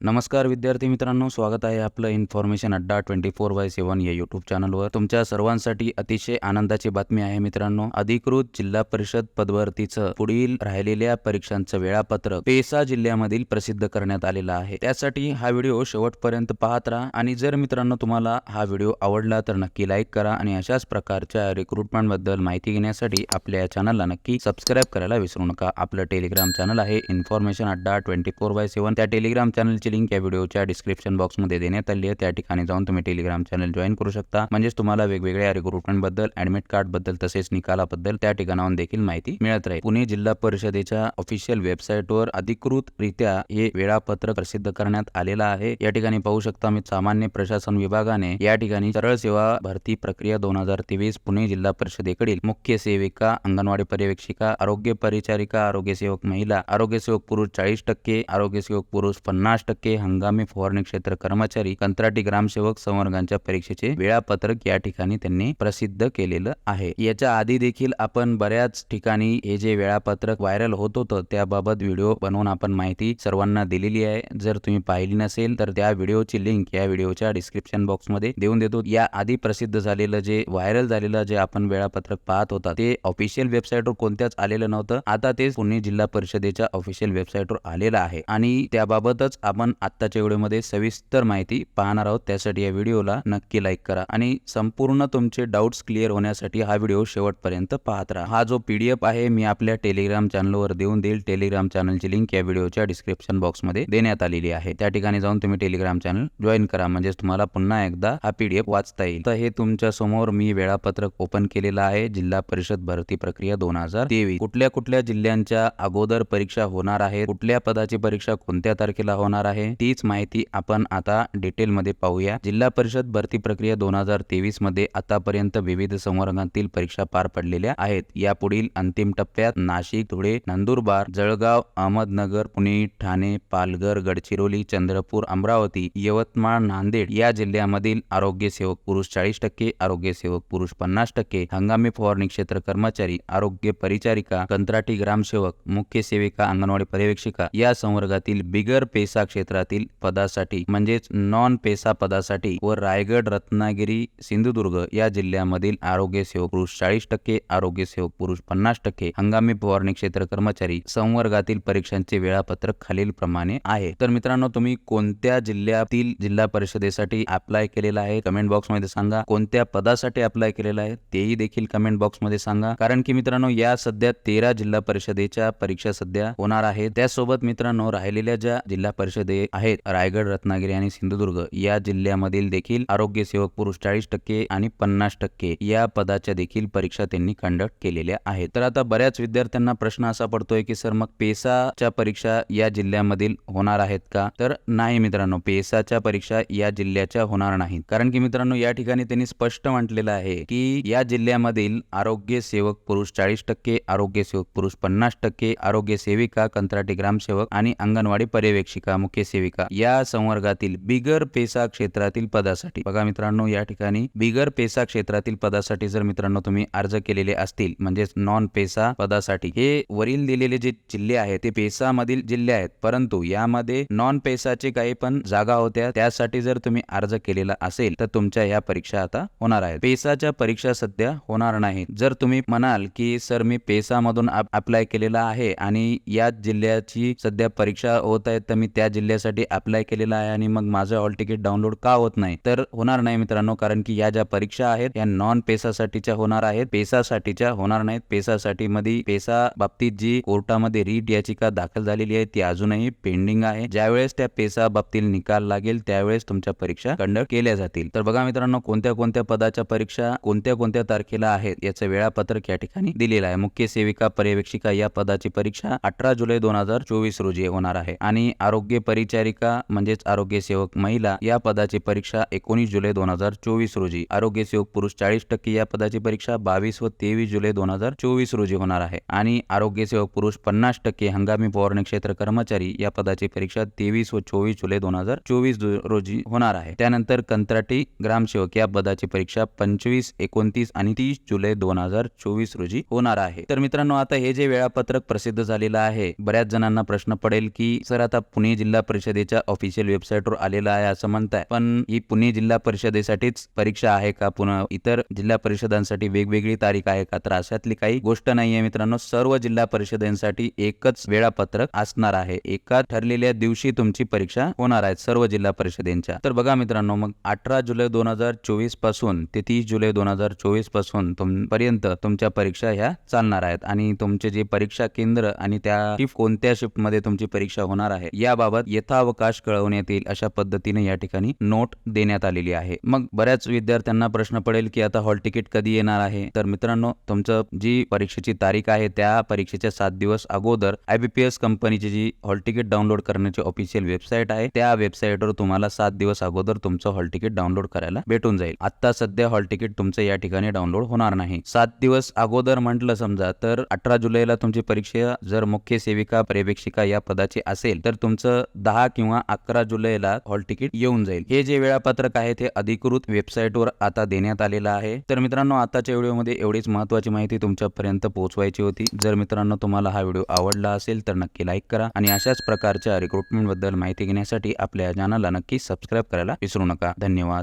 नमस्कार विद्यार्थी मित्रांनो स्वागत आहे आपलं information Adda twenty four by सेवन या युट्यूब चॅनलवर तुमच्या सर्वांसाठी अतिशय आनंदाची बातमी आहे मित्रांनो अधिकृत जिल्हा परिषद पदभरतीचं पुढील राहिलेल्या परीक्षांचं वेळापत्रक पेसा जिल्ह्यामधील प्रसिद्ध करण्यात आलेलं आहे. त्यासाठी हा व्हिडिओ शेवटपर्यंत पाहत राहा आणि जर मित्रांनो तुम्हाला हा व्हिडिओ आवडला तर नक्की लाईक करा आणि अशाच प्रकारच्या रिक्रुटमेंटबद्दल माहिती घेण्यासाठी आपल्या या चॅनलला नक्की सबस्क्राईब करायला विसरू नका. आपलं टेलिग्राम चॅनल आहे information Adda twenty four by seven त्या टेलिग्राम चॅनलची लिंक या व्हिडिओच्या डिस्क्रिप्शन बॉक्समध्ये देण्यात आली आहे. त्या ठिकाणी जाऊन तुम्ही टेलिग्राम चॅनल जॉईन करू शकता. म्हणजेच तुम्हाला वेगवेगळ्या रिक्रुटमेंटबद्दल ऍडमिट कार्डबद्दल तसेच निकालाबद्दल त्या ठिकाणाहून देखील माहिती मिळत राहील. पुणे जिल्हा परिषदेच्या ऑफिशियल वेबसाईटवर अधिकृतरित्या हे वेळापत्रक प्रसिद्ध करण्यात आलेलं आहे. या ठिकाणी पाहू शकता मी सामान्य प्रशासन विभागाने या ठिकाणी सरळ सेवा भरती प्रक्रिया दोन हजार तेवीस पुणे जिल्हा परिषदेकडील मुख्य सेविका अंगणवाडी पर्यवेक्षिका आरोग्य परिचारिका आरोग्य सेवक महिला आरोग्य सेवक पुरुष चाळीस टक्के आरोग्य सेवक पुरुष पन्नास टक्के हंगामी फवारणी क्षेत्र कर्मचारी कंत्राटी ग्रामसेवक संवर्गांच्या परीक्षेचे वेळापत्रक या ठिकाणी त्यांनी प्रसिद्ध केलेलं आहे. याच्या आधी देखील आपण बऱ्याच ठिकाणी हे जे वेळापत्रक व्हायरल होत होतं त्याबाबत व्हिडिओ बनवून आपण माहिती सर्वांना दिलेली आहे. जर तुम्ही पाहिली नसेल तर त्या व्हिडिओची लिंक या व्हिडिओच्या डिस्क्रिप्शन बॉक्समध्ये देऊन देतो. या आधी प्रसिद्ध झालेलं जे व्हायरल झालेलं जे आपण वेळापत्रक पाहत होता ते ऑफिशियल वेबसाईटवर कोणत्याच आलेलं नव्हतं. आता ते पुणे जिल्हा परिषदेच्या ऑफिशियल वेबसाईटवर आलेलं आहे. आणि त्याबाबतच आपण आत्ताच्या व्हिडिओमध्ये सविस्तर माहिती पाहणार आहोत. त्यासाठी या व्हिडिओला नक्की लाईक करा आणि संपूर्ण तुमचे डाऊट्स क्लिअर होण्यासाठी हा व्हिडिओ शेवटपर्यंत पाहत राहा. हा जो पीडीएफ आहे मी आपल्या टेलिग्राम चॅनलवर देऊन देईल. टेलिग्राम चॅनलची लिंक या व्हिडिओच्या डिस्क्रिप्शन बॉक्समध्ये देण्यात आलेली आहे. त्या ठिकाणी जाऊन तुम्ही टेलिग्राम चॅनल जॉईन करा. म्हणजेच तुम्हाला पुन्हा एकदा हा पीडीएफ वाचता येईल. तर हे तुमच्यासमोर मी वेळापत्रक ओपन केलेलं आहे. जिल्हा परिषद भरती प्रक्रिया दोन हजार तेवीस. कुठल्या कुठल्या जिल्ह्यांच्या अगोदर परीक्षा होणार आहे कुठल्या पदाची परीक्षा कोणत्या तारखेला होणार आहे? तीच माहिती आपण आता डिटेलमध्ये पाहूया. जिल्हा परिषद भरती प्रक्रिया दोन हजार तेवीसमध्ये आतापर्यंत विविध संवर्गातील परीक्षा पार पडलेल्या आहेत. यापुढील अंतिम टप्प्यात नाशिक धुळे नंदुरबार जळगाव अहमदनगर पुणे ठाणे पालघर गडचिरोली चंद्रपूर अमरावती यवतमाळ नांदेड या जिल्ह्यामधील आरोग्य सेवक पुरुष चाळीस टक्के आरोग्य सेवक पुरुष पन्नास टक्के हंगामी फवारणी क्षेत्र कर्मचारी आरोग्य परिचारिका कंत्राटी ग्रामसेवक मुख्य सेविका अंगणवाडी पर्यवेक्षिका या संवर्गातील बिगर पेसा क्षेत्र क्षेत्रातील पदासाठी म्हणजेच नॉन पेसा पदासाठी व रायगड रत्नागिरी सिंधुदुर्ग या जिल्ह्यामधील आरोग्य सेवक पुरुष चाळीस टक्के आरोग्य सेवक पुरुष पन्नास टक्के हंगामी फवारणी क्षेत्र कर्मचारी संवर्गातील परीक्षांचे वेळापत्रक खालील प्रमाणे आहे. तर मित्रांनो तुम्ही कोणत्या जिल्ह्यातील जिल्हा परिषदेसाठी अप्लाय केलेला आहे? कमेंट बॉक्समध्ये सांगा. कोणत्या पदासाठी अप्लाय केलेला आहे? तेही देखील कमेंट बॉक्समध्ये सांगा. कारण की मित्रांनो या सध्या तेरा जिल्हा परिषदेच्या परीक्षा सध्या होणार आहेत. त्यासोबत मित्रांनो राहिलेल्या ज्या जिल्हा परिषदे आहेत. रायगड रत्नागिरी आणि सिंधुदुर्ग या जिल्ह्यामधील देखील आरोग्य सेवक पुरुष चाळीस टक्के आणि पन्नास टक्के या पदाच्या देखील परीक्षा त्यांनी कंडक्ट केलेल्या आहेत. तर आता बऱ्याच विद्यार्थ्यांना प्रश्न असा पडतोय की सर मग पेसाच्या परीक्षा या जिल्ह्यामधील होणार आहेत का? तर नाही मित्रांनो पेसाच्या परीक्षा या जिल्ह्याच्या होणार नाहीत. कारण की मित्रांनो या ठिकाणी त्यांनी स्पष्ट म्हटलेलं आहे की या जिल्ह्यामधील आरोग्य सेवक पुरुष चाळीस टक्के आरोग्य सेवक पुरुष पन्नास टक्के आरोग्य सेविका कंत्राटी ग्रामसेवक आणि अंगणवाडी पर्यवेक्षिका मुख्य सेविका. या संवर्गातील बिगर पेसा क्षेत्रातील पदासाठी. बघा मित्रांनो या ठिकाणी बिगर पेसा क्षेत्रातील पदासाठी जर मित्रांनो तुम्ही अर्ज केलेले असतील म्हणजेच नॉन पेसा पदासाठी हे वरील दिलेले जे जिल्हे आहेत ते पेसा मधील जिल्हे आहेत. परंतु यामध्ये नॉन पेसाचे काही पण जागा होत्या त्यासाठी जर तुम्ही अर्ज केलेला असेल तर तुमच्या या परीक्षा आता होणार आहेत. पेसाच्या परीक्षा सध्या होणार नाहीत. जर तुम्ही म्हणाल की सर मी पेसा मधून अप्लाय केलेला आहे आणि या जिल्ह्याची सध्या परीक्षा होत आहे तर मी त्या जिल्ह्यासाठी अप्लाय केलेला आहे आणि मग माझं हॉल तिकीट डाउनलोड का होत नाही? तर होणार नाही मित्रांनो कारण की या ज्या परीक्षा आहेत या नॉन पेसासाठीच्या होणार आहेत. पेसासाठीच्या होणार नाहीत. पेसासाठी मध्ये पेसा बाबतीत जी कोर्टामध्ये रीट याचिका दाखल झालेली आहे ती अजूनही पेंडिंग आहे. ज्यावेळेस त्या पेसा बाबतीत निकाल लागेल त्यावेळेस तुमच्या परीक्षा कंडक्ट केल्या जातील. तर बघा मित्रांनो कोणत्या कोणत्या पदाच्या परीक्षा कोणत्या कोणत्या तारखेला आहेत याचं वेळापत्रक या ठिकाणी दिलेलं आहे. मुख्य सेविका पर्यवेक्षिका या पदाची परीक्षा अठरा जुलै दोन हजार चोवीस रोजी होणार आहे. आणि आरोग्य परीक्षा परिचारिका म्हणजेच आरोग्य सेवक महिला या पदाची परीक्षा एकोणीस जुलै दोन हजार चोवीस रोजी. आरोग्य सेवक पुरुष चाळीस टक्के या पदाची परीक्षा बावीस व तेवीस जुलै दोन हजार चोवीस रोजी होणार आहे. आणि आरोग्य सेवक पुरुष पन्नास टक्के हंगामी फवारणी क्षेत्र कर्मचारी या पदाची परीक्षा तेवीस व चोवीस जुलै दोन हजार चोवीस रोजी होणार आहे. त्यानंतर कंत्राटी ग्रामसेवक या पदाची परीक्षा पंचवीस एकोणतीस आणि तीस जुलै दोन हजार चोवीस रोजी होणार आहे. तर मित्रांनो आता हे जे वेळापत्रक प्रसिद्ध झालेलं आहे बऱ्याच जणांना प्रश्न पडेल की सर आता पुणे जिल्हा परिषदेच्या ऑफिशियल वेबसाईटवर आलेलं आहे असं म्हणताय. पण ही पुणे जिल्हा परिषदेसाठीच परीक्षा आहे का? पुन्हा इतर जिल्हा परिषदांसाठी वेगवेगळी तारीख आहे का? तर अशातली काही गोष्ट नाहीये मित्रांनो. सर्व जिल्हा परिषदेसाठी एकच वेळापत्रक असणार आहे. एका ठरलेल्या दिवशी तुमची परीक्षा होणार आहे सर्व जिल्हा परिषदेच्या. तर बघा मित्रांनो मग अठरा जुलै दोन हजार चोवीसपासून ते तीस जुलै दोन हजार चोवीसपासून तुम पर्यंत तुमच्या परीक्षा ह्या चालणार आहेत. आणि तुमचे जे परीक्षा केंद्र आणि त्या शिफ्ट कोणत्या शिफ्टमध्ये तुमची परीक्षा होणार आहे याबाबत यथावकाश कळवण्यात येईल अशा पद्धतीने या ठिकाणी नोट देण्यात आलेली आहे. मग बऱ्याच विद्यार्थ्यांना प्रश्न पडेल की आता हॉल तिकीट कधी येणार आहे? तर मित्रांनो तुमचं जी परीक्षेची तारीख आहे त्या परीक्षेच्या सात दिवस अगोदर आयबीपीएस कंपनीची जी हॉल तिकीट डाउनलोड करण्याची ऑफिशियल वेबसाईट आहे त्या वेबसाईटवर तुम्हाला सात दिवस अगोदर तुमचं हॉल तिकीट डाउनलोड करायला भेटून जाईल. आता सध्या हॉल तिकीट तुमचं या ठिकाणी डाउनलोड होणार नाही. सात दिवस अगोदर म्हटलं समजा तर अठरा जुलैला तुमची परीक्षा जर मुख्य सेविका पर्यवेक्षिका या पदाची असेल तर तुमचं दहा किंवा अकरा जुलैला हॉल तिकीट येऊन जाईल. हे जे वेळापत्रक आहे ते अधिकृत वेबसाईटवर आता देण्यात आलेलं आहे. तर मित्रांनो आताच्या व्हिडिओमध्ये एवढीच महत्वाची माहिती तुमच्यापर्यंत पोहोचवायची होती. जर मित्रांनो तुम्हाला हा व्हिडिओ आवडला असेल तर नक्की लाईक करा आणि अशाच प्रकारच्या रिक्रुटमेंटबद्दल माहिती घेण्यासाठी आपल्या चॅनलला नक्की सबस्क्राईब करायला विसरू नका. धन्यवाद.